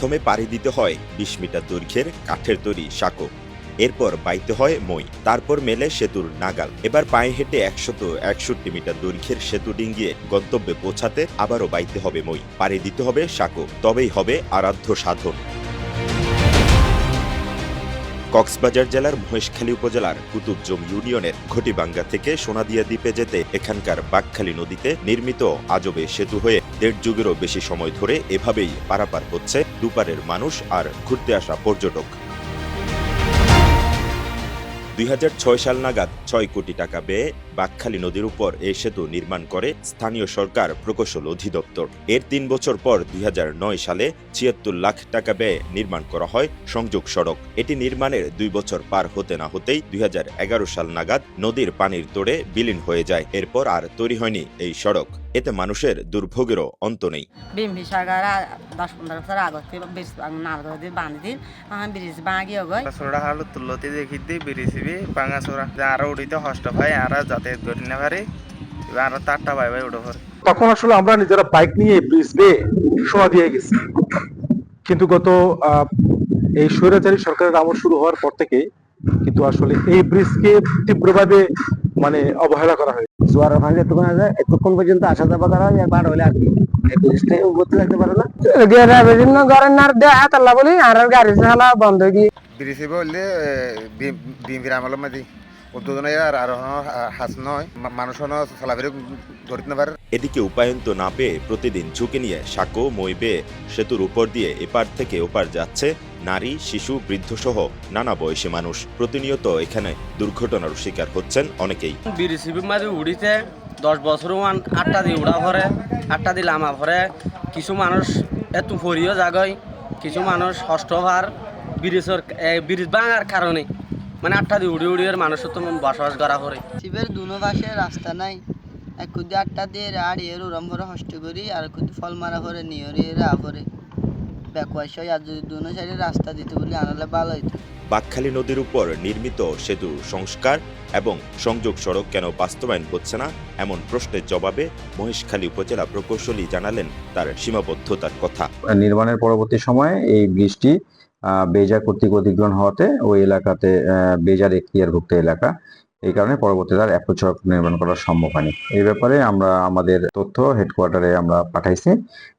প্রথমে পাড়ি দিতে হয় বিশ মিটার দৈর্ঘ্যের কাঠের তৈরি সাঁকো। এরপর বাইতে হয় মই, তারপর মেলে সেতুর নাগাল। এবার পায়ে হেঁটে একশত একষট্টি মিটার দৈর্ঘ্যের সেতু ডিঙ্গিয়ে গন্তব্যে পৌঁছাতে আবারও বাইতে হবে মই। পাড়ি দিতে হবে সাঁকো, তবেই হবে আরাধ্য সাধন। কক্সবাজার জেলার মহেশখালী উপজেলার কুতুবজম ইউনিয়নের ঘটিবাঙ্গা থেকে সোনাদিয়া দ্বীপে যেতে এখানকার বাকখালী নদীতে নির্মিত আজবে সেতু হয়ে দেড় যুগেরও বেশি সময় ধরে এভাবেই পারাপার হচ্ছে দুপারের মানুষ আর ঘুরতে আসা পর্যটক। দুই হাজার ছয় সাল নাগাদ ছয় কোটি টাকা ব্যয়ে বাকখালী নদীর উপর এই সেতু নির্মাণ করে স্থানীয় সরকার প্রকৌশল অধিদপ্তর। এর তিন বছর পর দুই হাজার নয় সালে ছিয়াত্তর লাখ টাকা ব্যয়ে নির্মাণ করা হয় সংযোগ সড়ক। এটি নির্মাণের দুই বছর পার হতে না হতেই দুই হাজার এগারো সাল নাগাদ নদীর পানির তোড়ে বিলীন হয়ে যায়। এরপর আর তৈরি হয়নি এই সড়ক। এতে মানুষের দুর্ভোগেরও অন্ত নেই। সরকার দশ পনেরো বছর আগত ব্রিজ নাল দিয়ে বাঁধি দিন ব্রিজ ভাঙি গই সোরা হালু তুলতে দেখি দি বিরিসিবি বাঙা সোরা আর উড়িতে হষ্ট ভাই আর যাতায়াত করি না পারি আর তারটা ভাই ভাই উঠে পড়ে তখন আসলে আমরা নিজেরা বাইক নিয়ে ব্রিজ বেয়ে শোয়া দিয়ে গেছি। কিন্তু গত আহ, এই স্বৈরাচারী সরকারের আমল শুরু হওয়ার পর থেকে কিন্তু আসলে এই ব্রিজকে তীব্রভাবে মানে অবহেলা করা হয় জোয়ার ভাঙলে তখন এতক্ষণ পর্যন্ত আসা যাওয়া করা হয় বার হলে আর কি। এদিকে উপায়ন্ত না পেয়ে প্রতিদিন ঝুঁকি নিয়ে সাঁকো মই বেয়ে সেতুর উপর দিয়ে এপার থেকে ওপার যাচ্ছে নারী শিশু বৃদ্ধসহ নানা বয়সী মানুষ প্রতিনিয়ত এখানে দুর্ঘটনার শিকার হচ্ছেন অনেকেই। বিরিসিবির মাঝে উড়িতে দশ বছর মান আটটা দিয়ে উড়া ভরে আটটা দিয়ে লামা ভরে। কিছু মানুষ এত ফরিও জাগয় কিছু মানুষ হষ্টভার ব্রিজের ব্রিজ ভাঙার কারণে মানে আটটা দিয়ে উড়ি উড়িয়ে মানুষের তো বসবাস করা করে শিবের দুনো পাশে রাস্তা নাই এক কুদি আটটা দিয়ে আর এর উড়ম ভরে হষ্ট করি আর কুদি ফল মারা ভরে নিয়র এর আভরে ব্যাকওয়াশ আর যদি দুনো সাইডে রাস্তা দিতে বলি আনালে ভালো হইতো। বাকখালী নদীর উপর নির্মিত সেতু সংস্কার এবং সংযোগ সড়ক কেন বাস্তবায়ন হচ্ছে না এমন প্রশ্নের জবাবে মহেশখালী উপজেলা প্রকৌশলী জানালেন তার সীমাবদ্ধতার কথা। নির্মাণের পরবর্তী সময়ে এই বৃষ্টি আহ, বেজা কর্তৃক অধিগ্রহণ হওয়াতে ওই এলাকাতে আহ, বেজার এখতিয়ারভুক্ত এলাকা এই কারণে পরবর্তীতে আর অ্যাপ্রোচ নির্মাণ করা সম্ভব হয়নি। এই ব্যাপারে আমরা আমাদের তথ্য হেডকোয়ার্টারে আমরা পাঠাইছি।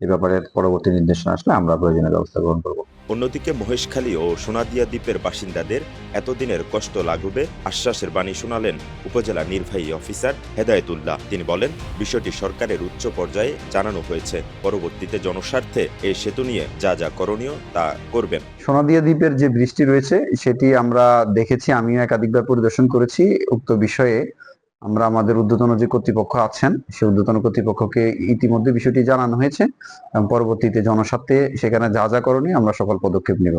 এই ব্যাপারে পরবর্তী নির্দেশনা আসলে আমরা প্রয়োজনীয় ব্যবস্থা গ্রহণ করব। অন্যদিকে মহেশখালী ও সোনাদিয়া দ্বীপের বাসিন্দাদের এতদিনের কষ্ট লাঘবে আশ্বাসের বাণী শোনালেন উপজেলা নির্বাহী অফিসার হেদায়েতুল্লাহ। তিনি বলেন, বিষয়টি সরকারের উচ্চ পর্যায়ে জানানো হয়েছে। পরবর্তীতে জনস্বার্থে এই সেতু নিয়ে যা যা করণীয় তা করবেন। সোনাদিয়া দ্বীপের যে বৃষ্টি রয়েছে, সেটি আমরা দেখেছি, আমিও একাধিকবার পরিদর্শন করেছি। উক্ত বিষয়ে আমরা আমাদের ঊর্ধ্বতন যে কর্তৃপক্ষ আছেন, সেই ঊর্ধ্বতন কর্তৃপক্ষকে ইতিমধ্যে বিষয়টি জানানো হয়েছে এবং পরবর্তীতে জনস্বার্থে সেখানে যা যা করণীয় আমরা সকল পদক্ষেপ নেব।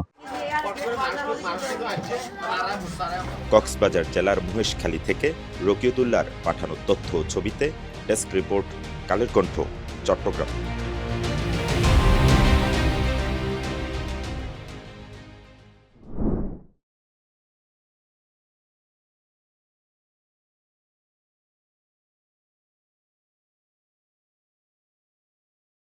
কক্সবাজার জেলার মহেশখালী থেকে রকিউদুল্লার পাঠানো তথ্য ছবিতে ডেস্ক রিপোর্ট, কালের কণ্ঠ, চট্টগ্রাম।